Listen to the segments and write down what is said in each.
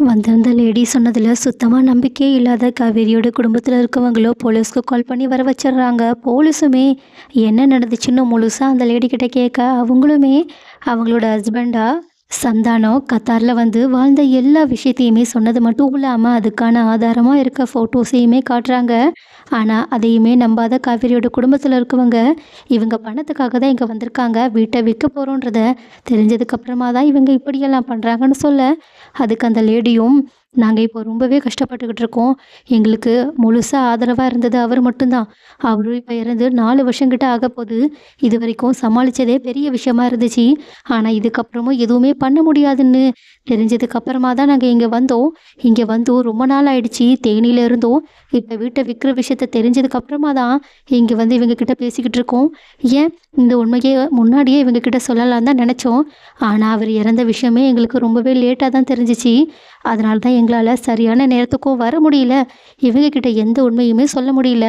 வந்திருந்த லேடி சொன்னதில் சுத்தமாக நம்பிக்கையே இல்லாத காவேரியோட குடும்பத்தில் இருக்கவங்களோ போலீஸ்க்கு கால் பண்ணி வர வச்சிடுறாங்க. போலீஸுமே என்ன நடந்துச்சுன்னு முழுசாக அந்த லேடி கிட்டே கேட்க அவங்களுமே அவங்களோட ஹஸ்பண்டாக சந்தானம் கத்தாரில் வந்து வாழ்ந்த எல்லா விஷயத்தையுமே சொன்னது மட்டும் இல்லாமல் அதுக்கான ஆதாரமாக இருக்க ஃபோட்டோஸையுமே காட்டுறாங்க. ஆனால் அதையுமே நம்பாத காவேரியோட குடும்பத்தில் இருக்கவங்க இவங்க பணத்துக்காக தான் இங்கே வந்திருக்காங்க வீட்டை விற்க போகிறோன்றத தெரிஞ்சதுக்கப்புறமா தான் இவங்க இப்படியெல்லாம் பண்ணுறாங்கன்னு சொல்ல அதுக்கு அந்த லேடியும் நாங்கள் இப்போ ரொம்பவே கஷ்டப்பட்டுக்கிட்டு இருக்கோம். எங்களுக்கு முழுசாக ஆதரவாக இருந்தது அவர் மட்டும்தான். அவரும் இப்போ இறந்து நாலு வருஷம் கிட்ட ஆக போகுது இது வரைக்கும் சமாளித்ததே பெரிய விஷயமா இருந்துச்சு. ஆனால் இதுக்கப்புறமும் எதுவுமே பண்ண முடியாதுன்னு தெரிஞ்சதுக்கு அப்புறமா தான் நாங்கள் இங்கே வந்தோம். இங்கே வந்து ரொம்ப நாள் ஆயிடுச்சு. தேனியில் இருந்தோம். இப்போ வீட்டை விற்கிற விஷயத்த தெரிஞ்சதுக்கு அப்புறமா தான் இங்கே வந்து இவங்க கிட்ட பேசிக்கிட்டு இருக்கோம். ஏன்? இந்த உண்மையை முன்னாடியே இவங்க கிட்ட சொல்லலாம் தான் நினச்சோம். ஆனால் அவர் இறந்த விஷயமே எங்களுக்கு ரொம்பவே லேட்டாக தான் தெரிஞ்சிச்சு. அதனால தான் எங்களால் சரியான நேரத்துக்கும் வர முடியல. இவங்க கிட்ட எந்த உண்மையுமே சொல்ல முடியல.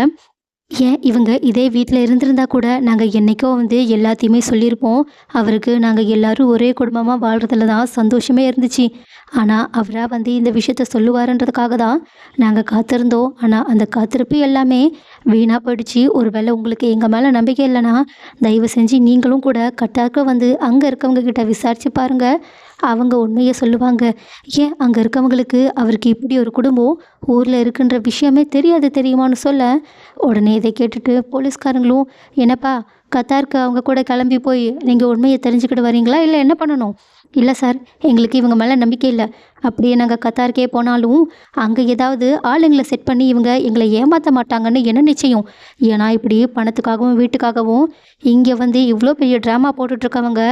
ஏன்? இவங்க இதே வீட்டில் இருந்திருந்தா கூட நாங்கள் என்றைக்கோ வந்து எல்லாத்தையுமே சொல்லியிருப்போம். அவருக்கு நாங்கள் எல்லாரும் ஒரே குடும்பமாக வாழ்கிறதுல தான் சந்தோஷமே இருந்துச்சு. ஆனால் அவராக வந்து இந்த விஷயத்த சொல்லுவாருன்றதுக்காக தான் நாங்கள் காத்திருந்தோம். ஆனால் அந்த காத்திருப்பு எல்லாமே வீணாக போயிடுச்சு. ஒருவேளை உங்களுக்கு எங்கள் மேலே நம்பிக்கை இல்லைன்னா தயவு செஞ்சு நீங்களும் கூட கட்டாக்க வந்து அங்கே இருக்கவங்க கிட்ட விசாரித்து பாருங்கள் அவங்க உண்மையை சொல்லுவாங்க. ஏன் அங்கே இருக்கவங்களுக்கு அவருக்கு இப்படி ஒரு குடும்பம் ஊரில் இருக்குன்ற விஷயமே தெரியாது தெரியுமான்னு சொல்ல உடனே இதை கேட்டுட்டு போலீஸ்காரங்களும் என்னப்பா கத்தாருக்கு அவங்க கூட கிளம்பி போய் நீங்கள் உண்மையை தெரிஞ்சுக்கிட்டு வரீங்களா இல்லை என்ன பண்ணணும்? இல்லை சார் எங்களுக்கு இவங்க மேலே நம்பிக்கை இல்லை. அப்படியே நாங்கள் கத்தாருக்கே போனாலும் அங்கே ஏதாவது ஆளுங்களை செட் பண்ணி இவங்க எங்களை ஏமாற்ற மாட்டாங்கன்னு என்ன நிச்சயம்? ஏன்னா இப்படி பணத்துக்காகவும் வீட்டுக்காகவும் இங்கே வந்து இவ்வளோ பெரிய ட்ராமா போட்டுட்ருக்கவங்க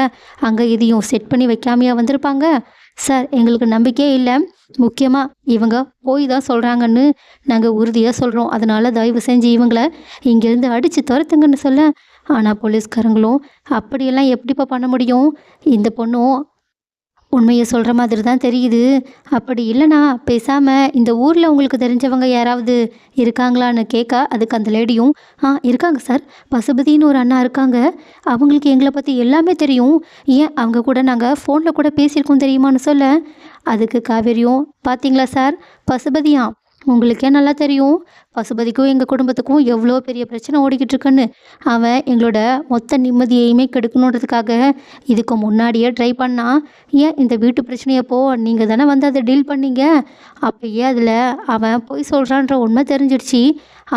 அங்கே இதையும் செட் பண்ணி வைக்காமையாக வந்திருப்பாங்க? சார் எங்களுக்கு நம்பிக்கையே இல்லை. முக்கியமாக இவங்க போய் தான் சொல்கிறாங்கன்னு நாங்கள் உறுதியாக சொல்கிறோம் அதனால் தயவு செஞ்சு இவங்களை இங்கேருந்து அடித்து துரத்துங்கன்னு சொல்ல. ஆனால் போலீஸ்காரங்களும் அப்படியெல்லாம் எப்படிப்பா பண்ண முடியும்? இந்த பொண்ணும் உண்மையை சொல்கிற மாதிரி தான் தெரியுது. அப்படி இல்லைனா பேசாமல் இந்த ஊரில் உங்களுக்கு தெரிஞ்சவங்க யாராவது இருக்காங்களான்னு கேட்க அதுக்கு அந்த லேடியும் ஆ இருக்காங்க சார். பசுபதினு ஒரு அண்ணா இருக்காங்க. அவங்களுக்கு எங்களை பற்றி எல்லாமே தெரியும். ஏன் அவங்க கூட நாங்கள் ஃபோனில் கூட பேசியிருக்கோம் தெரியுமான்னு சொல்ல அதுக்கு காவேரியும் பார்த்தீங்களா சார்? பசுபதியாம் உங்களுக்கே நல்லா தெரியும். பசுபதிக்கும் எங்கள் குடும்பத்துக்கும் எவ்வளோ பெரிய பிரச்சனை ஓடிக்கிட்டு இருக்குன்னு அவன் எங்களோட மொத்த நிம்மதியையுமே கெடுக்கணுன்றதுக்காக இதுக்கு முன்னாடியே ட்ரை பண்ணான் ஏன் இந்த வீட்டு பிரச்சனையப்போ நீங்கள் தானே வந்து அதை டீல் பண்ணீங்க? அப்போயே அதில் அவன் போய் சொல்கிறான்ற உண்மை தெரிஞ்சிடுச்சு.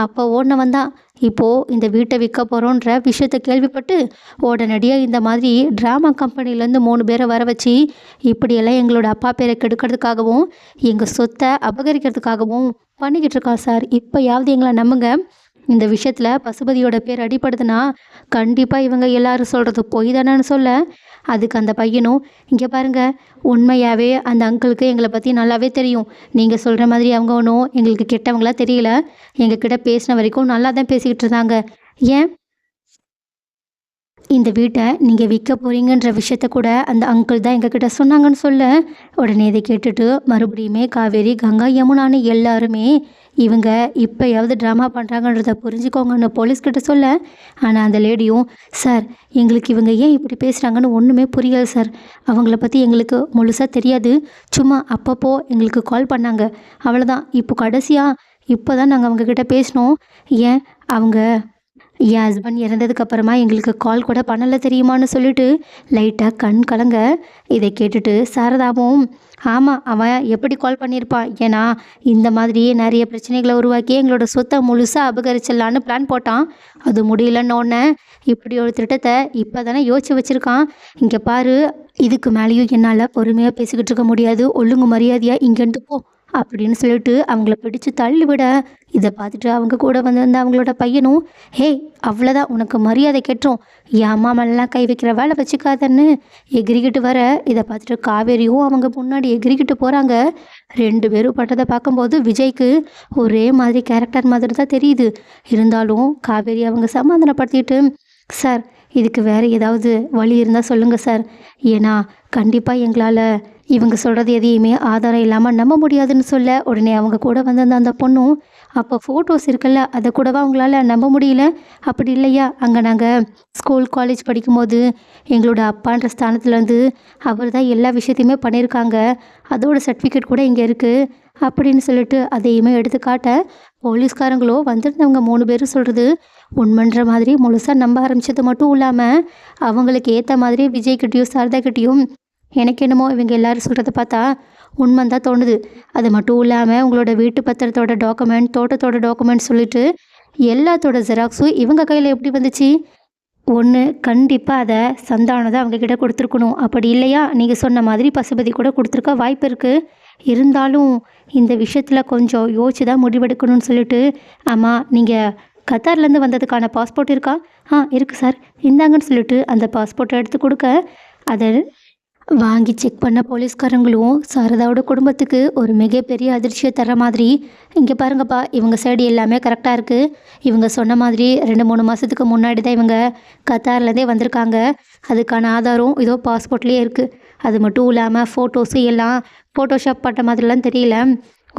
அப்போ ஓடின வந்தான். இப்போது இந்த வீட்டை விற்க போகிறோன்ற விஷயத்தை கேள்விப்பட்டு உடனடியாக இந்த மாதிரி ட்ராமா கம்பெனிலேருந்து மூணு பேரை வர வச்சு இப்படியெல்லாம் எங்களோட அப்பா பேரை கெடுக்கிறதுக்காகவும் எங்கள் சொத்தை அபகரிக்கிறதுக்காகவும் பண்ணிக்கிட்டு இருக்கான் சார். இப்போயாவது எங்களை நம்புங்க. இந்த விஷயத்தில் பசுபதியோட பேர் அடிப்படுதுன்னா கண்டிப்பாக இவங்க எல்லாரும் சொல்கிறது பொய் தானேன்னு சொல்ல அதுக்கு அந்த பையனும் இங்கே பாருங்க உண்மையாகவே அந்த அங்கிளுக்கு எங்களை பற்றி நல்லாவே தெரியும். நீங்கள் சொல்கிற மாதிரி அவங்க ஒன்றும் எங்களுக்கு கெட்டவங்களா தெரியல. எங்ககிட்ட பேசின வரைக்கும் நல்லா தான் பேசிக்கிட்டு இருந்தாங்க. ஏன்? இந்த வீட்டை நீங்கள் விற்க போகிறீங்கன்ற விஷயத்த கூட அந்த அங்கிள் தான் எங்ககிட்ட சொன்னாங்கன்னு சொல்ல. உடனே இதை கேட்டுட்டு மறுபடியுமே காவேரி கங்கா யமுனான்னு எல்லாருமே இவங்க இப்போயாவது ட்ராமா பண்ணுறாங்கன்றத புரிஞ்சுக்கோங்கன்னு போலீஸ்கிட்ட சொல்ல. ஆனால் அந்த லேடியும் சார் எங்களுக்கு இவங்க ஏன் இப்படி பேசுகிறாங்கன்னு ஒன்றுமே புரியல சார். அவங்கள பற்றி எங்களுக்கு முழுசாக தெரியாது. சும்மா அப்பப்போ எங்களுக்கு கால் பண்ணாங்க. அவ்வளோதான் இப்போ கடைசியாக இப்போ தான் நாங்கள் அவங்கக்கிட்ட பேசினோம். ஏன் அவங்க என் ஹஸ்பண்ட் இறந்ததுக்கு அப்புறமா எங்களுக்கு கால் கூட பண்ணலை தெரியுமான்னு சொல்லிட்டு லைட்டாக கண் கலங்க. இதை கேட்டுட்டு சாரதாவும் ஆமாம் அவன் எப்படி கால் பண்ணியிருப்பான் ஏன்னா இந்த மாதிரியே நிறைய பிரச்சனைகளை உருவாக்கி எங்களோட சொத்தை முழுசாக அபகரிச்சிடலான்னு பிளான் போட்டான். அது முடியலன்னொன்னே இப்படி ஒரு திட்டத்தை இப்போ தானே யோசிச்சு வச்சுருக்கான். இங்கே பாரு இதுக்கு மேலேயும் என்னால் பொறுமையாக பேசிக்கிட்டு இருக்க முடியாது. ஒழுங்கு மரியாதையாக இங்கேருந்து போ. அப்படின்னு சொல்லிட்டு அவங்கள பிடிச்சு தள்ளி விட இதை பார்த்துட்டு அவங்க கூட வந்திருந்த அவங்களோட பையனும் ஹே அவ்வளோதான் உனக்கு மரியாதை கெட்டுரும். என் அம்மா மேலாம் கை வைக்கிற வேலை வச்சுக்காதன்னு. எகிரிக்கிட்டு வர இதை பார்த்துட்டு காவேரியும் அவங்க முன்னாடி எகிரிக்கிட்டு போகிறாங்க ரெண்டு பேரும் பட்டதை பார்க்கும்போது விஜய்க்கு ஒரே மாதிரி கேரக்டர் மாதிரி தான் தெரியுது. இருந்தாலும் காவேரி அவங்க சமாதானப்படுத்திட்டு சார் இதுக்கு வேறு ஏதாவது வழி இருந்தால் சொல்லுங்கள் சார். ஏன்னா கண்டிப்பாக எங்களால் இவங்க சொல்கிறது எதையுமே ஆதாரம் இல்லாமல் நம்ப முடியாதுன்னு சொல்ல உடனே அவங்க கூட வந்திருந்த அந்த பொண்ணும் அப்போ ஃபோட்டோஸ் இருக்குல்ல அதை கூடவா உங்களால் நம்ப முடியல? அப்படி இல்லையா? அங்கே நாங்கள் ஸ்கூல் காலேஜ் படிக்கும்போது எங்களோட அப்பான்ற ஸ்தானத்துலேருந்து அவர் தான் எல்லா விஷயத்தையுமே பண்ணியிருக்காங்க அதோட சர்டிஃபிகேட் கூட இங்கே இருக்குது அப்படின்னு சொல்லிட்டு அதையுமே எடுத்து காட்ட போலீஸ்காரங்களோ வந்திருந்தவங்க மூணு பேரும் சொல்கிறது உண்மைன்ற மாதிரி முழுசாக நம்ப ஆரம்பித்தது மட்டும் இல்லாமல் அவங்களுக்கு ஏற்ற மாதிரி விஜய்கிட்டையும் சாரதா கிட்டேயும் எனக்கு என்னமோ இவங்க எல்லாரும் சொல்கிறத பார்த்தா உண்மை தான் தோணுது. அது மட்டும் இல்லாமல் உங்களோட வீட்டு பத்திரத்தோட டாக்குமெண்ட் தோட்டத்தோட டாக்குமெண்ட் சொல்லிட்டு எல்லாத்தோட ஜெராக்ஸும் இவங்க கையில் எப்படி வந்துச்சு? ஒன்று கண்டிப்பாக அதை சந்தானதை அவங்கக்கிட்ட கொடுத்துருக்கணும். அப்படி இல்லையா? நீங்கள் சொன்ன மாதிரி பசுபதி கூட கொடுத்துருக்க வாய்ப்பு இருக்குது இருந்தாலும் இந்த விஷயத்தில் கொஞ்சம் யோசிச்சு தான் முடிவெடுக்கணும்னு சொல்லிட்டு ஆமாம் நீங்கள் கத்தார்லேருந்து வந்ததுக்கான பாஸ்போர்ட் இருக்கா? ஆ இருக்குது சார். இந்தாங்கன்னு சொல்லிட்டு அந்த பாஸ்போர்ட்டை எடுத்து கொடுக்க அதை வாங்கி செக் பண்ண போலீஸ்காரங்களும் சாரதாவோட குடும்பத்துக்கு ஒரு மிகப்பெரிய அதிர்ச்சியை தர மாதிரி. இங்கே பாருங்கப்பா இவங்க சைடு எல்லாமே கரெக்டாக இருக்குது இவங்க சொன்ன மாதிரி ரெண்டு மூணு மாதத்துக்கு முன்னாடி தான் இவங்க கத்தார்லேருந்தே வந்திருக்காங்க. அதுக்கான ஆதாரம் இதோ பாஸ்போர்ட்லேயே இருக்குது அது மட்டும் இல்லாமல் ஃபோட்டோஸு எல்லாம் ஃபோட்டோஷாப் பட்ட மாதிரிலாம் தெரியல.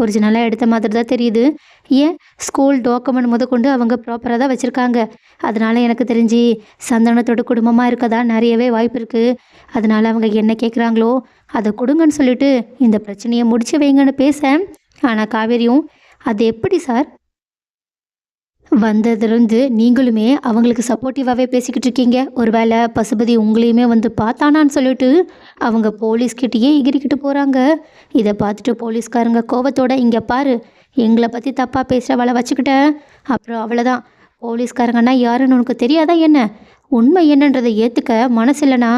ஒரிஜினலாக எடுத்த மாதிரி தான் தெரியுது. ஏன்? ஸ்கூல் டாக்குமெண்ட் முதற்கொண்டு அவங்க ப்ராப்பராக தான் வச்சுருக்காங்க. அதனால் எனக்கு தெரிஞ்சு சந்தானத்தோட குடும்பமாக இருக்கதா நிறையவே வாய்ப்பு இருக்குது அதனால் அவங்க என்ன கேட்குறாங்களோ அதை கொடுங்கன்னு சொல்லிட்டு இந்த பிரச்சனையை முடிச்சு வைங்கன்னு பேச. ஆனால் காவேரியும் அது எப்படி சார்? வந்ததுலேருந்து நீங்களுமே அவங்களுக்கு சப்போர்ட்டிவாகவே பேசிக்கிட்டு இருக்கீங்க ஒருவேளை பசுபதி உங்களையுமே வந்து பார்த்தானான்னு சொல்லிட்டு அவங்க போலீஸ்கிட்டயே எகிரிக்கிட்டு போகிறாங்க இதை பார்த்துட்டு போலீஸ்காரங்க கோபத்தோட இங்கே பாரு எங்களை பற்றி தப்பாக பேசுகிறவளை வச்சுக்கிட்டேன் அப்புறம் அவ்வளோதான் போலீஸ்காரங்கன்னா யாருன்னு உனக்கு தெரியாதா என்ன? உண்மை என்னன்றதை ஏற்றுக்க மனசு இல்லைனா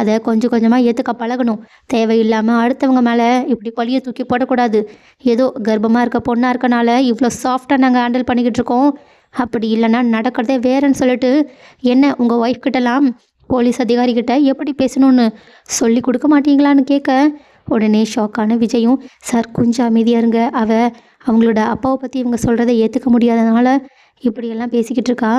அதை கொஞ்சம் கொஞ்சமாக ஏற்றுக்க பழகணும். தேவையில்லாமல் அடுத்தவங்க மேலே இப்படி பழியை தூக்கி போடக்கூடாது. ஏதோ கர்ப்பமாக இருக்க பொண்ணாக இருக்கனால இவ்வளோ சாஃப்டாக நாங்கள் ஹேண்டில் பண்ணிக்கிட்டு இருக்கோம். அப்படி இல்லைன்னா நடக்கிறதே வேறன்னு சொல்லிட்டு என்ன உங்கள் ஒய்ஃப் கிட்டலாம் போலீஸ் அதிகாரிக்கிட்ட எப்படி பேசணும்னு சொல்லி கொடுக்க மாட்டீங்களான்னு கேட்க உடனே ஷாக்கான விஜயும் சார் கொஞ்சம் அமைதியாக இருங்க. அவ அவங்களோட அப்பாவை பற்றி இவங்க சொல்கிறத ஏற்றுக்க முடியாதனால இப்படியெல்லாம் பேசிக்கிட்டு இருக்கா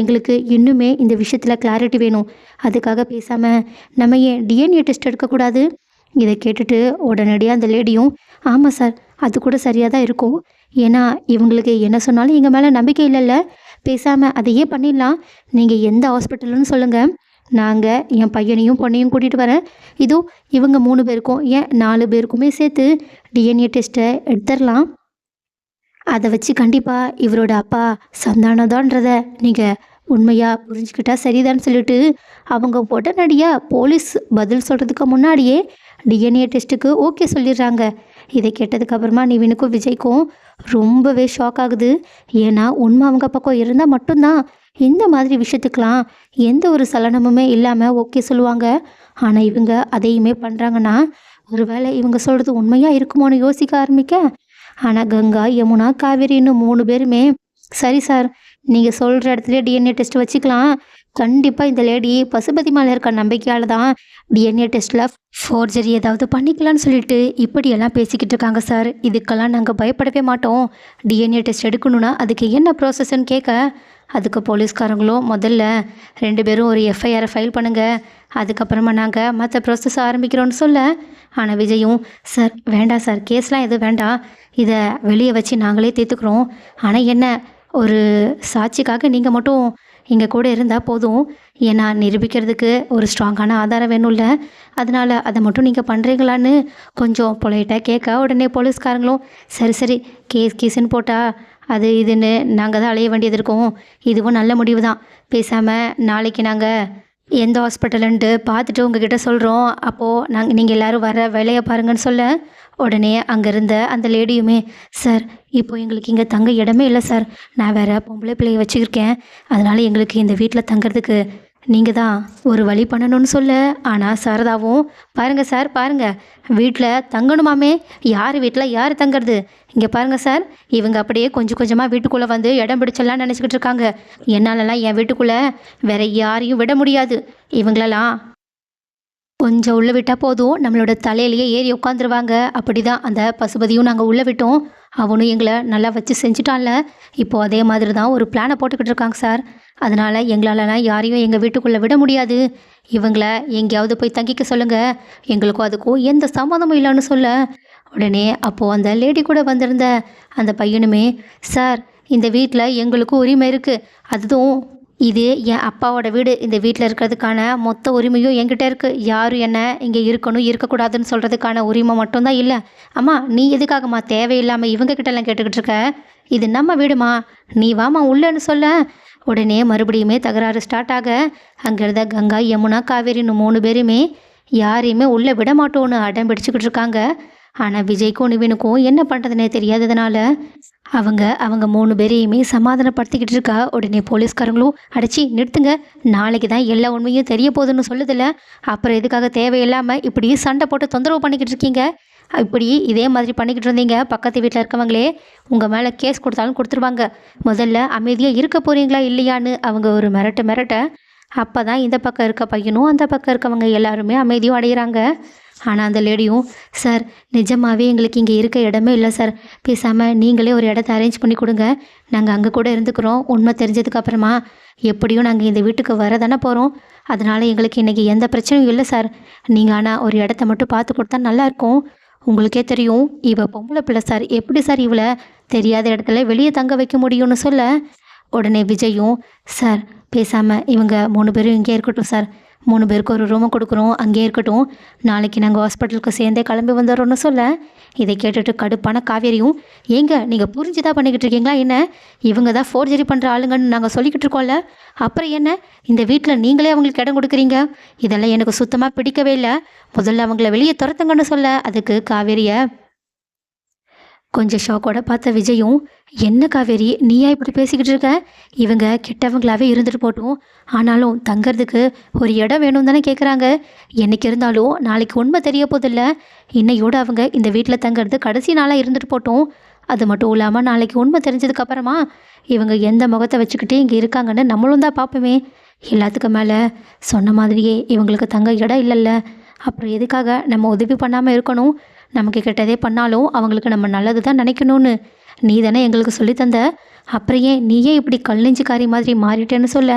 எங்களுக்கு இன்னுமே இந்த விஷயத்தில் கிளாரிட்டி வேணும். அதுக்காக பேசாமல் நம்ம ஏன் டிஎன்ஏ டெஸ்ட் எடுக்கக்கூடாது? இதை கேட்டுட்டு உடனடியாக அந்த லேடியும் ஆமாம் சார் அது கூட சரியாக தான் இருக்கும். ஏன்னா இவங்களுக்கு என்ன சொன்னாலும் எங்கள் மேலே நம்பிக்கை இல்லைல்ல. பேசாமல் அதையே பண்ணிடலாம். நீங்கள் எந்த ஹாஸ்பிட்டல்னு சொல்லுங்கள் நாங்கள் என் பையனையும் பொண்ணையும் கூட்டிகிட்டு வரேன். இதோ இவங்க மூணு பேருக்கும் ஏன் நாலு பேருக்குமே சேர்த்து டிஎன்ஏ டெஸ்ட்டை எடுத்துடலாம். அதை வச்சு கண்டிப்பாக இவரோட அப்பா சந்தானதான்றத நீங்கள் உண்மையாக புரிஞ்சுக்கிட்டா சரிதான்னு சொல்லிட்டு அவங்க உடனடியாக போலீஸ் பதில் சொல்கிறதுக்கு முன்னாடியே டிஎன்ஏ டெஸ்ட்டுக்கு ஓகே சொல்லிடுறாங்க. இதை கேட்டதுக்கப்புறமா நிவினுக்கும் விஜய்க்கும் ரொம்பவே ஷாக் ஆகுது. ஏன்னா உண்மை அவங்க பக்கம் இருந்தால் மட்டும்தான் இந்த மாதிரி விஷயத்துக்கெலாம் எந்த ஒரு சலனமுமே இல்லாமல் ஓகே சொல்லுவாங்க. ஆனால் இவங்க அதையுமே பண்ணுறாங்கன்னா ஒருவேளை இவங்க சொல்கிறது உண்மையாக இருக்குமோன்னு யோசிக்க ஆரம்பிக்க ஆனால் கங்கா யமுனா காவேரின்னு மூணு பேருமே. சரி சார் நீங்கள் சொல்கிற இடத்துல டிஎன்ஏ டெஸ்ட் வச்சுக்கலாம். கண்டிப்பாக இந்த லேடி பசுபதி மேலே இருக்க நம்பிக்கையால் தான் டிஎன்ஏ டெஸ்ட்டில் ஃபோர்ஜரி ஏதாவது பண்ணிக்கலாம்னு சொல்லிட்டு இப்படியெல்லாம் பேசிக்கிட்டு இருக்காங்க சார் இதுக்கெல்லாம் நாங்கள் பயப்படவே மாட்டோம். டிஎன்ஏ டெஸ்ட் எடுக்கணும்னா அதுக்கு என்ன ப்ராசஸ்ன்னு கேட்க அதுக்கு போலீஸ்காரங்களும் முதல்ல ரெண்டு பேரும் ஒரு எஃப்ஐஆரை ஃபைல் பண்ணுங்கள் அதுக்கப்புறமா நாங்கள் மற்ற ப்ராசஸ் ஆரம்பிக்கிறோன்னு சொல்ல. ஆனால் விஜயும் சார் வேண்டாம் சார் கேஸ்லாம் எதுவும் வேண்டாம். இதை வெளியே வச்சு நாங்களே தீர்த்துக்கிறோம். ஆனால் என்ன ஒரு சாட்சிக்காக நீங்கள் மட்டும் எங்கள் கூட இருந்தால் போதும். ஏன்னா நிரூபிக்கிறதுக்கு ஒரு ஸ்ட்ராங்கான ஆதாரம் வேணும்ல. அதனால் அதை மட்டும் நீங்கள் பண்ணுறீங்களான்னு கொஞ்சம் பொலைட்டாக கேட்க உடனே போலீஸ்காரங்களும் சரி சரி கேஸ் கீஸ்ன்னு போட்டால் அது இதுன்னு நாங்கள் தான் அலைய வேண்டியது இருக்கும். இதுவும் நல்ல முடிவு தான். பேசாமல் நாளைக்கு நாங்கள் எந்த ஹாஸ்பிட்டலுன்ட்டு பார்த்துட்டு உங்ககிட்ட சொல்கிறோம் அப்போது நாங்கள் நீங்கள் எல்லோரும் வர வேலையை பாருங்கன்னு சொல்ல உடனே அங்கே இருந்த அந்த லேடியுமே சார் இப்போ எங்களுக்கு இங்கே தங்க இடமே இல்லை சார். நான் வேறு பொம்பளை பிள்ளைய வச்சுருக்கேன். அதனால் எங்களுக்கு இந்த வீட்டில் தங்குறதுக்கு நீங்கள் தான் ஒரு வழி பண்ணணும்னு சொல்ல. ஆனால் சாரதாவும் பாருங்கள் சார் பாருங்கள் வீட்டில் தங்கணுமாமே? யார் வீட்டில் யார் தங்குறது? இங்கே பாருங்கள் சார். இவங்க அப்படியே கொஞ்சம் கொஞ்சமாக வீட்டுக்குள்ளே வந்து இடம் பிடிச்செல்லாம் நினச்சிக்கிட்டு இருக்காங்க. என்னாலலாம் என் வீட்டுக்குள்ளே வேற யாரையும் விட முடியாது. இவங்களெல்லாம் கொஞ்சம் உள்ளே விட்டால் போதும். நம்மளோட தலையிலேயே ஏறி உட்காந்துருவாங்க. அப்படி தான் அந்த பசுபதியும் நாங்கள் உள்ளே விட்டோம். அவனும் எங்களை நல்லா வச்சு செஞ்சுட்டான்ல. இப்போது அதே மாதிரி தான் ஒரு பிளானை போட்டுக்கிட்டு இருக்காங்க சார். அதனால் எங்களாலலாம் யாரையும் எங்கள் வீட்டுக்குள்ளே விட முடியாது. இவங்களை எங்கேயாவது போய் தங்கிக்க சொல்லுங்கள் எங்களுக்கும் அதுக்கும் எந்த சம்மந்தமும் இல்லைன்னு சொல்ல. உடனே அப்போது அந்த லேடி கூட வந்திருந்த அந்த பையனுமே சார் இந்த வீட்டில் எங்களுக்கும் உரிமை இருக்குது அதுவும் இது என் அப்பாவோட வீடு. இந்த வீட்டில் இருக்கிறதுக்கான மொத்த உரிமையும் என்கிட்ட இருக்குது யாரும் என்ன இங்கே இருக்கணும் இருக்கக்கூடாதுன்னு சொல்கிறதுக்கான உரிமை மட்டும்தான் இல்லை. அம்மா நீ எதுக்காகம்மா தேவையில்லாமல் இவங்கக்கிட்டலாம் கேட்டுக்கிட்டு இருக்க? இது நம்ம வீடுமா? நீ வாம்மா உள்ளேன்னு சொல்ல. உடனே மறுபடியுமே தகராறு ஸ்டார்ட் ஆக அங்கேருந்த கங்கா யமுனா காவேரின்னு மூணு பேருமே யாரையுமே உள்ளே விட மாட்டோன்னு அடம் பிடிச்சிக்கிட்டு இருக்காங்க. ஆனால் விஜய்க்கும் நிவினுக்கும் என்ன பண்ணுறதுனே தெரியாததுனால அவங்க அவங்க மூணு பேரையுமே சமாதானப்படுத்திக்கிட்டு இருக்கா. உடனே போலீஸ்காரங்களும் அடிச்சு நிறுத்துங்க. நாளைக்கு தான் எல்லா உண்மையும் தெரிய போகுதுன்னு சொல்லுதில்ல. அப்புறம் எதுக்காக தேவையில்லாமல் இப்படி சண்டை போட்டு தொந்தரவு பண்ணிக்கிட்டு இருக்கீங்க? இப்படி இதே மாதிரி பண்ணிக்கிட்டு இருந்தீங்க. பக்கத்து வீட்டில் இருக்கவங்களே உங்கள் மேலே கேஸ் கொடுத்தாலும் கொடுத்துருவாங்க. முதல்ல அமைதியாக இருக்க போகிறீங்களா இல்லையான்னு அவங்க ஒரு மிரட்ட மிரட்ட அப்போ தான் இந்த பக்கம் இருக்க பையனும் அந்த பக்கம் இருக்கவங்க எல்லாருமே அமைதியும் அடைகிறாங்க ஆனால் அந்த லேடியும் சார் நிஜமாகவே எங்களுக்கு இங்கே இருக்க இடமே இல்லை சார். பேசாமல் நீங்களே ஒரு இடத்த அரேஞ்ச் பண்ணி கொடுங்க. நாங்கள் அங்கே கூட இருந்துக்கிறோம். உண்மை தெரிஞ்சதுக்கப்புறமா எப்படியும் நாங்கள் இந்த வீட்டுக்கு வர தானே போகிறோம் அதனால் எங்களுக்கு இன்றைக்கி எந்த பிரச்சனையும் இல்லை சார். நீங்கள் ஆனால் ஒரு இடத்த மட்டும் பார்த்து கொடுத்தா நல்லாயிருக்கும் உங்களுக்கே தெரியும். இவ பொம்பளை பிள்ளை சார். எப்படி சார் இவளை தெரியாத இடத்துல வெளியே தங்க வைக்க முடியும்னு சொல்ல? உடனே விஜயும் சார் பேசாமல் இவங்க மூணு பேரும் இங்கே இருக்கட்டும் சார். மூணு பேருக்கு ஒரு ரூமை கொடுக்குறோம். அங்கேயே இருக்கட்டும். நாளைக்கு நாங்கள் ஹாஸ்பிட்டலுக்கு சேர்ந்தே கிளம்பி வந்துடுறோம்னு சொல்ல. இதை கேட்டுட்டு கடுப்பான காவேரியும் ஏங்க நீங்கள் புரிஞ்சுதான் பண்ணிக்கிட்டு இருக்கீங்களா? என்ன? இவங்க தான் ஃபோர்ஜரி பண்ணுற ஆளுங்கன்னு நாங்கள் சொல்லிக்கிட்டு இருக்கோம்ல. அப்புறம் என்ன? இந்த வீட்டில் நீங்களே அவங்களுக்கு இடம் கொடுக்குறீங்க. இதெல்லாம் எனக்கு சுத்தமாக பிடிக்கவே இல்லை. முதல்ல அவங்கள வெளியே துரத்துங்கன்னு சொல்ல. அதுக்கு காவேரியை கொஞ்சம் ஷாக்கோட பார்த்த விஜயும் என்ன காவேரி நீயா இப்படி பேசிக்கிட்டு இருக்க? இவங்க கெட்டவங்களாவே இருந்துட்டு போட்டும். ஆனாலும் தங்கிறதுக்கு ஒரு இடம் வேணும் தானே கேட்குறாங்க என்னைக்கு இருந்தாலும் நாளைக்கு உண்மை தெரிய போதில்ல. இன்னையோடு அவங்க இந்த வீட்டில் தங்கிறது கடைசி நாளாக இருந்துட்டு போட்டோம். அது மட்டும் இல்லாமல் நாளைக்கு உண்மை தெரிஞ்சதுக்கப்புறமா இவங்க எந்த முகத்தை வச்சுக்கிட்டே இங்கே இருக்காங்கன்னு நம்மளும் தான் பார்ப்போமே எல்லாத்துக்கும் மேலே சொன்ன மாதிரியே இவங்களுக்கு தங்க இடம் இல்லைல்ல. அப்புறம் எதுக்காக நம்ம உதவி பண்ணாமல் இருக்கணும்? நமக்கு கெட்டதே பண்ணாலும் அவங்களுக்கு நம்ம நல்லது தான் நினைக்கணும்னு. நீ தானே எங்களுக்கு சொல்லித் தந்த. அப்புறம் ஏன் நீயே இப்படி கல்லெஞ்சிக்காரி மாதிரி மாறிட்டேன்னு சொல்ல?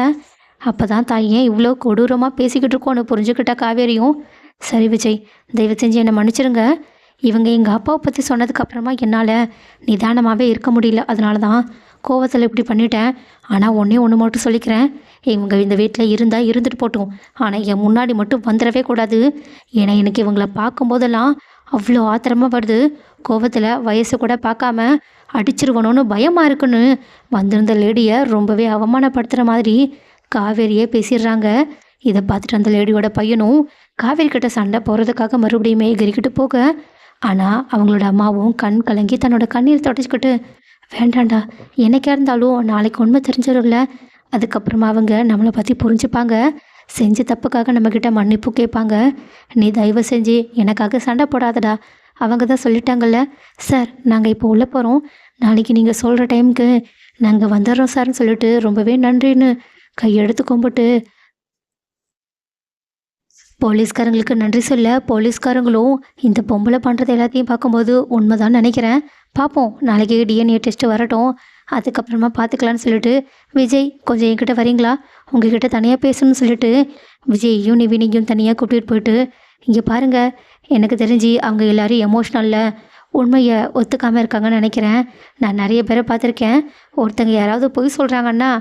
அப்போ தான் தாய் ஏன் இவ்வளோ கொடூரமாக பேசிக்கிட்டு இருக்கோன்னு புரிஞ்சுக்கிட்ட காவேரியும்? சரி விஜய் தயவு செஞ்சு என்னை மன்னிச்சிருங்க. இவங்க எங்கள் அப்பாவை பற்றி சொன்னதுக்கப்புறமா என்னால் நிதானமாகவே இருக்க முடியல. அதனால தான் கோவத்தில் இப்படி பண்ணிட்டேன். ஆனால் ஒன்றே ஒன்று மட்டும் சொல்லிக்கிறேன். இவங்க இந்த வீட்டில் இருந்தால் இருந்துட்டு போட்டோம். ஆனால் என் முன்னாடி மட்டும் வந்துடவே கூடாது. ஏன்னா எனக்கு இவங்கள பார்க்கும்போதெல்லாம் அவ்வளோ ஆத்திரமாக வருது. கோபத்தில் வயசு கூட பார்க்காம அடிச்சிருவணும்னு பயமாக இருக்குன்னு வந்திருந்த லேடியை ரொம்பவே அவமானப்படுத்துகிற மாதிரி காவேரியே பேசிடுறாங்க. இதை பார்த்துட்டு அந்த லேடியோட பையனும் காவேரி கிட்ட சண்டை போகிறதுக்காக மறுபடியுமே எகிரிக்கிட்டு போக ஆனால் அவங்களோட அம்மாவும் கண் கலங்கி தன்னோட கண்ணீர் தொடச்சிக்கிட்டு வேண்டாண்டா என்னைக்கா இருந்தாலும் நாளைக்கு உண்மை தெரிஞ்சிடும்ல அதுக்கப்புறமா அவங்க நம்மளை பற்றி புரிஞ்சுப்பாங்க. செஞ்ச தப்புக்காக நம்மக்கிட்ட மன்னிப்பு கேட்பாங்க. நீ தயவு செஞ்சு எனக்காக சண்டை போடாதடா. அவங்க தான் சொல்லிட்டாங்கல்ல. சார் நாங்கள் இப்போ உள்ளே போகிறோம் நாளைக்கு நீங்கள் சொல்கிற டைமுக்கு நாங்கள் வந்துடுறோம் சார்னு சொல்லிட்டு ரொம்பவே நன்றின்னு கையெடுத்து கும்பிட்டு போலீஸ்காரங்களுக்கு நன்றி சொல்ல போலீஸ்காரங்களும் இந்த பொம்பளை பண்ணுறது எல்லாத்தையும் பார்க்கும்போது உண்மைதான் நினைக்கிறேன். பார்ப்போம் நாளைக்கு டிஎன்ஏ டெஸ்ட் வரட்டும். அதுக்கப்புறமா பார்த்துக்கலான்னு சொல்லிட்டு விஜய் கொஞ்சம் என்கிட்ட வரீங்களா? உங்ககிட்ட தனியாக பேசணும்னு சொல்லிட்டு விஜய்யும் நிவினையும் தனியாக கூட்டிகிட்டு போயிட்டு இங்கே பாருங்கள் எனக்கு தெரிஞ்சு அவங்க எல்லோரும் எமோஷ்னலில் உண்மையை ஒத்துக்காமல் இருக்காங்கன்னு நினைக்கிறேன். நான் நிறைய பேரை பார்த்துருக்கேன். ஒருத்தங்க யாராவது பொய் சொல்கிறாங்கன்னா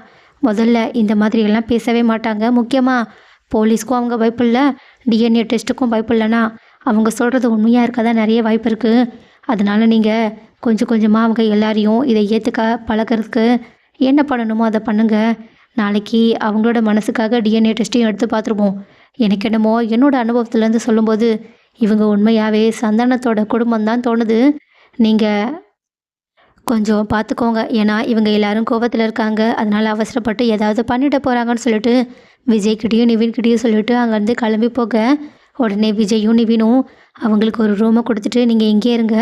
முதல்ல இந்த மாதிரி எல்லாம் பேசவே மாட்டாங்க. முக்கியமாக போலீஸ்க்கும் அவங்க பயப்பில்லை டிஎன்ஏ டெஸ்ட்டுக்கும் பயப்பில்லைன்னா அவங்க சொல்கிறது உண்மையாக இருக்க தான் நிறைய வாய்ப்பு இருக்குது அதனால் நீங்கள் கொஞ்சம் கொஞ்சமாக அவங்க எல்லாரையும் இதை ஏற்றுக்க பழகிறதுக்கு என்ன பண்ணணுமோ அதை பண்ணுங்கள் நாளைக்கு அவங்களோட மனசுக்காக டிஎன்ஏ டெஸ்ட்டையும் எடுத்து பார்த்துருவோம். எனக்கு என்னமோ என்னோடய அனுபவத்துலேருந்து சொல்லும்போது இவங்க உண்மையாகவே சந்தானத்தோட குடும்பம் தான் தோணுது. நீங்கள் கொஞ்சம் பார்த்துக்கோங்க. ஏன்னா இவங்க எல்லாரும் கோபத்தில் இருக்காங்க. அதனால் அவசரப்பட்டு ஏதாவது பண்ணிட போகிறாங்கன்னு சொல்லிட்டு விஜய்கிட்டேயும் நிவின்கிட்டேயும் சொல்லிட்டு அங்கேருந்து கிளம்பி போக உடனே விஜயும் நிவினும் அவங்களுக்கு ஒரு ரூமை கொடுத்துட்டு நீங்கள் இங்கே இருங்க.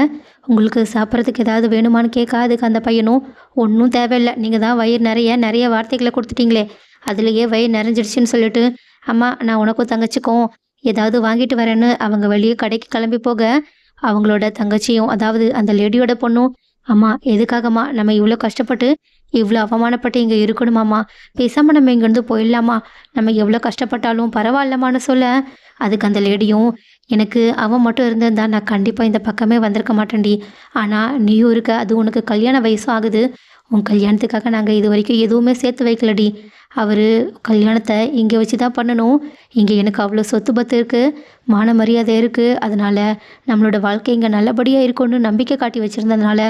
உங்களுக்கு சாப்பிட்றதுக்கு ஏதாவது வேணுமான்னு கேட்க. அதுக்கு அந்த பையனும் ஒன்றும் தேவையில்லை. நீங்கள் தான் வயிறு நிறைய நிறைய வார்த்தைகளை கொடுத்துட்டீங்களே. அதுலேயே வயிறு நிறைஞ்சிடுச்சுன்னு சொல்லிட்டு அம்மா நான் உனக்கும் தங்கச்சிக்கும் ஏதாவது வாங்கிட்டு வரேன்னு அவங்க வெளியே கடைக்கு கிளம்பி போக அவங்களோட தங்கச்சியும் அதாவது அந்த லேடியோட பொண்ணும் அம்மா எதுக்காகம்மா நம்ம இவ்வளோ கஷ்டப்பட்டு இவ்வளோ அவமானப்பட்டு இங்கே இருக்கணுமாம்மா பேசாமல் நம்ம இங்கேருந்து போயிடலாமா? நம்ம எவ்வளோ கஷ்டப்பட்டாலும் பரவாயில்லமான்னு சொல்ல. அதுக்கு அந்த லேடியும் எனக்கு அவன் மட்டும் இருந்திருந்தா நான் கண்டிப்பாக இந்த பக்கமே வந்திருக்க மாட்டேன்டி. ஆனால் நீயும் இருக்க அது உனக்கு கல்யாண வயசும் ஆகுது. உன் கல்யாணத்துக்காக நாங்கள் இது வரைக்கும் எதுவுமே சேர்த்து வைக்கலடி. அவர் கல்யாணத்தை இங்கே வச்சு தான் பண்ணணும். இங்கே எனக்கு அவ்வளோ சொத்து பத்து இருக்குது மான மரியாதை இருக்குது அதனால் நம்மளோட வாழ்க்கை இங்கே நல்லபடியாக இருக்கும்னு நம்பிக்கை காட்டி வச்சுருந்ததுனால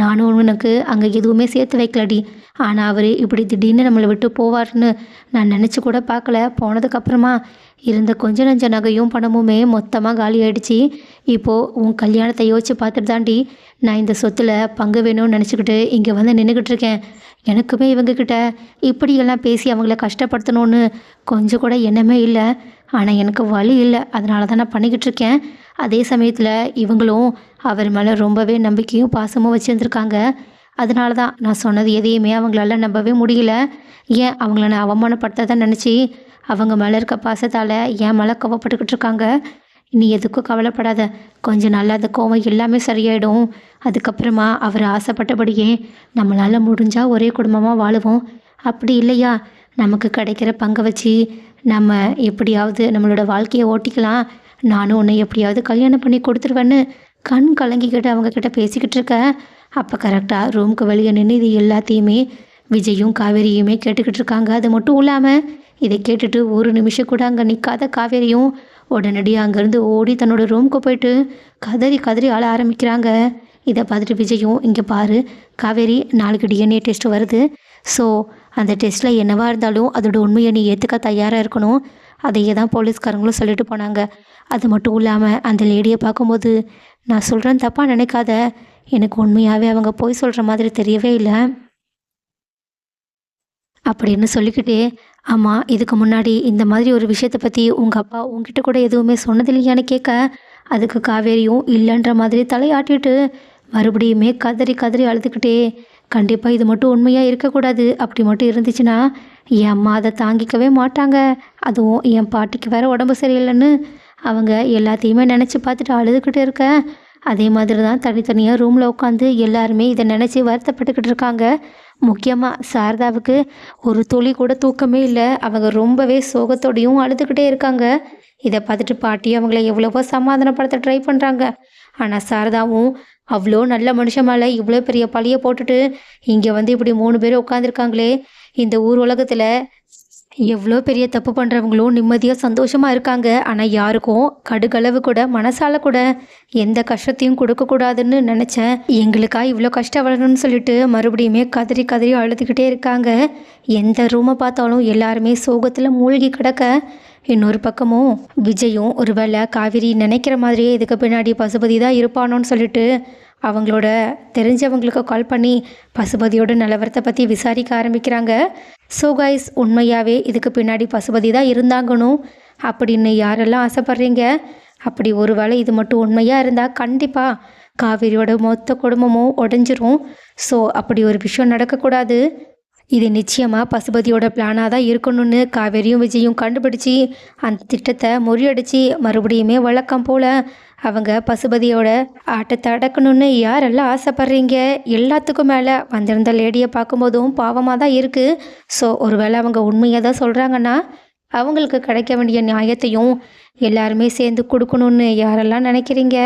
நானும் உனக்கு அங்கே எதுவுமே சேர்த்து வைக்கலடி. ஆனால் அவர் இப்படி திடீர்னு நம்மளை விட்டு போவார்னு நான் நினச்சி கூட பார்க்கல. போனதுக்கப்புறமா இருந்த கொஞ்ச நஞ்ச நகையும் பணமுமே மொத்தமாக காலி ஆயிடுச்சு இப்போது உன் கல்யாணத்தை யோசிச்சு பார்த்துட்டு தாண்டி நான் இந்த சொத்தில் பங்கு வேணும்னு நினச்சிக்கிட்டு இங்கே வந்து நின்றுக்கிட்டு இருக்கேன். எனக்குமே இவங்கக்கிட்ட இப்படியெல்லாம் பேசி அவங்கள கஷ்டப்படுத்தணும்னு கொஞ்சம் கூட எண்ணமே இல்லை. ஆனால் எனக்கு வழி இல்லை. அதனால தான் நான் பண்ணிக்கிட்டு இருக்கேன். அதே சமயத்தில் இவங்களும் அவர் மேலே ரொம்பவே நம்பிக்கையும் பாசமும் வச்சுருந்துருக்காங்க. அதனால தான் நான் சொன்னது எதையுமே அவங்களால நம்பவே முடியல. ஏன் அவங்கள நான் அவமானப்படுத்த தான் நினச்சி அவங்க மேலே இருக்க பாசத்தால் என் மேலே கோவப்பட்டுக்கிட்டு இருக்காங்க. நீ எதுக்கும் கவலைப்படாத. கொஞ்சம் நாள்ல அந்த கோவம் எல்லாமே சரியாயிடும். அதுக்கப்புறமா அவர் ஆசைப்பட்டபடியே நம்மளால் முடிஞ்சால் ஒரே குடும்பமாக வாழுவோம். அப்படி இல்லையா? நமக்கு கிடைக்கிற பங்கை வச்சு நம்ம எப்படியாவது நம்மளோட வாழ்க்கையை ஓட்டிக்கலாம். நானும் உன்னை எப்படியாவது கல்யாணம் பண்ணி கொடுத்துருவேன்னு கண் கலங்கிக்கிட்டு அவங்கக்கிட்ட பேசிக்கிட்டு இருக்க. அப்போ கரெக்டாக ரூமுக்கு வெளியே நின்று இது எல்லாத்தையுமே விஜயும் காவேரியுமே கேட்டுக்கிட்டு இருக்காங்க. அது மட்டும் இல்லாமல் இதை கேட்டுட்டு ஒரு நிமிஷம் கூட அங்கே நிற்காத காவேரியும் உடனடியாக அங்கேருந்து ஓடி தன்னோட ரூமுக்கு போயிட்டு கதறி கதறி ஆள ஆரம்பிக்கிறாங்க. இதை பார்த்துட்டு விஜயும் இங்கே பாரு காவேரி நாளைக்கு டிஎன்ஏ டெஸ்ட் வருது. ஸோ அந்த டெஸ்ட்டில் என்னவா இருந்தாலும் அதோட உண்மையை நீ ஏற்றுக்க தயாராக இருக்கணும். அதையே தான் போலீஸ்காரங்களும் சொல்லிட்டு போனாங்க. அது மட்டும் இல்லாமல் அந்த லேடியை பார்க்கும்போது நான் சொல்கிறேன் தப்பாக நினைக்காத. எனக்கு உண்மையாகவே அவங்க போய் சொல்கிற மாதிரி தெரியவே இல்லை. அப்படின்னு சொல்லிக்கிட்டே ஆமாம் இதுக்கு முன்னாடி இந்த மாதிரி ஒரு விஷயத்தை பற்றி உங்கள் அப்பா உங்ககிட்ட கூட எதுவுமே சொன்னதில்லையான்னு கேட்க அதுக்கு காவேரியும் இல்லைன்ற மாதிரி தலையாட்டிட்டு மறுபடியுமே கதறி கதறி அழுதுகிட்டே கண்டிப்பாக இது மட்டும் உண்மையாக இருக்கக்கூடாது. அப்படி மட்டும் இருந்துச்சுன்னா என் அம்மா அதை தாங்கிக்கவே மாட்டாங்க. அதுவும் என் பாட்டிக்கு வேற உடம்பு சரியில்லைன்னு அவங்க எல்லாத்தையுமே நினச்சி பார்த்துட்டு அழுதுகிட்டு இருக்க. அதே மாதிரி தான் தனித்தனியாக ரூமில் உட்காந்து எல்லாருமே இதை நினச்சி வருத்தப்பட்டுக்கிட்டு இருக்காங்க. முக்கியமாக சாரதாவுக்கு ஒரு துளி கூட தூக்கமே இல்லை. அவங்க ரொம்பவே சோகத்தோடையும் அழுதுகிட்டே இருக்காங்க. இதை பார்த்துட்டு பாட்டி அவங்கள எவ்வளவோ சமாதானப்படுத்த ட்ரை பண்ணுறாங்க ஆனால் சாரதாவும் அவ்வளோ நல்ல மனுஷன் மேலே இவ்வளோ பெரிய பழியை போட்டுட்டு இங்கே வந்து இப்படி மூணு பேர் உட்காந்துருக்காங்களே இந்த ஊர் உலகத்தில் எவ்வளோ பெரிய தப்பு பண்ணுறவங்களும் நிம்மதியாக சந்தோஷமாக இருக்காங்க. ஆனால் யாருக்கும் கடுகளவு கூட மனசால கூட எந்த கஷ்டத்தையும் கொடுக்கக்கூடாதுன்னு நினச்சேன். எங்களுக்கா இவ்வளோ கஷ்டம் வரணும்னு சொல்லிட்டு மறுபடியுமே கதறி கதறி அழுதுகிட்டே இருக்காங்க. எந்த ரூமை பார்த்தாலும் எல்லாருமே சோகத்தில் மூழ்கி கிடக்க இன்னொரு பக்கமும் விஜயும் ஒருவேளை காவிரி நினைக்கிற மாதிரியே இதுக்கு பின்னாடி பசுபதி தான் இருப்பானோன்னு சொல்லிட்டு அவங்களோட தெரிஞ்சவங்களுக்கு கால் பண்ணி பசுபதியோட நிலவரத்தை பற்றி விசாரிக்க ஆரம்பிக்கிறாங்க. ஸோ கைஸ் உண்மையாகவே இதுக்கு பின்னாடி பசுபதி தான் இருந்தாங்கணும் அப்படின்னு யாரெல்லாம் ஆசைப்பட்றீங்க? அப்படி ஒரு வேளை இது மட்டும் உண்மையாக இருந்தால் கண்டிப்பாக காவேரியோட மொத்த குடும்பமும் உடஞ்சிரும். ஸோ அப்படி ஒரு விஷயம் நடக்கக்கூடாது. இது நிச்சயமாக பசுபதியோட பிளானாக தான் இருக்கணும்னு காவேரியும் விஜயும் கண்டுபிடிச்சி அந்த திட்டத்தை முறியடித்து மறுபடியுமே வழக்கம் போல் அவங்க பசுபதியோட ஆட்டத்தை அடக்கணும்னு யாரெல்லாம் ஆசைப்பட்றீங்க? எல்லாத்துக்கும் மேலே வந்திருந்த லேடியை பார்க்கும்போதும் பாவமாக தான் இருக்குது ஸோ ஒருவேளை அவங்க உண்மையாக தான் சொல்கிறாங்கன்னா அவங்களுக்கு கிடைக்க வேண்டிய நியாயத்தையும் எல்லாருமே சேர்ந்து கொடுக்கணும்னு யாரெல்லாம் நினைக்கிறீங்க?